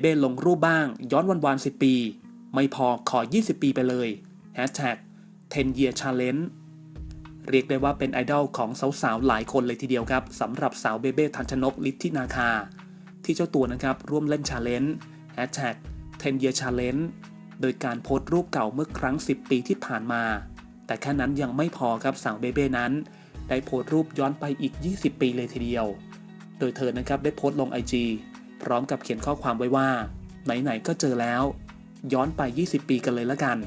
เบ้ลงรูปบ้าง ย้อนวันวาน10ปี ไม่พอขอ 20 ปีไปเลย Hashtag 10 year challenge เรียกได้ว่าเป็นไอดอลของสาวๆ หลายคนเลยทีเดียวครับสำหรับสาวเบเบ้ทันชนกลิทธินาคา ที่เจ้าตัวนะครับร่วมเล่นชาเลนจ์ Hashtag 10 year challenge โดยการโพสต์รูปเก่าเมื่อครั้ง 10 ปีที่ผ่านมา แต่แค่นั้นยังไม่พอครับสาวเบเบ้นั้น ได้โพสต์รูปย้อนไปอีก 20 ปีเลยทีเดียว โดยเธอนะครับได้โพสต์ลง IG พร้อมกับเขียนข้อความไว้ว่า ไหนๆก็เจอแล้ว ย้อนไป 20 ปีกันเลยละกัน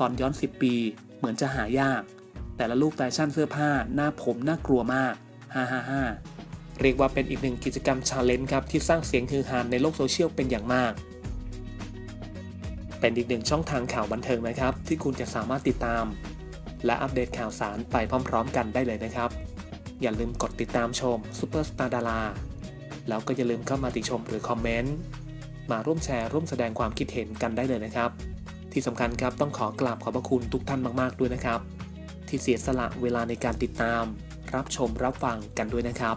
ตอนย้อน 10 ปีเหมือนจะหายาก แต่ละรูปแฟชั่นเสื้อผ้าหน้าผมน่ากลัวมากฮ่าฮ่าฮ่าเรียกว่าเป็นอีกหนึ่งกิจกรรมชาเลนจ์ครับ ที่สร้างเสียงฮือฮาในโลกโซเชียลเป็นอย่างมาก เป็นอีกหนึ่งช่องทางข่าวบันเทิงนะครับ ที่คุณจะสามารถติดตาม และอัปเดตข่าวสารไปพร้อม ๆ กันได้เลยนะครับ อย่าลืมกดติดตามชมซูเปอร์สตาร์ดารา แล้วก็อย่าลืมเข้ามาติชมหรือคอมเมนต์ มาร่วมแชร์ร่วมแสดงความคิดเห็นกันได้เลยนะครับ ที่สำคัญครับต้องขอกราบขอบพระคุณทุกท่านมาก ๆ ด้วยนะครับ ที่เสียสละเวลาในการติดตาม รับชมรับฟังกันด้วยนะครับ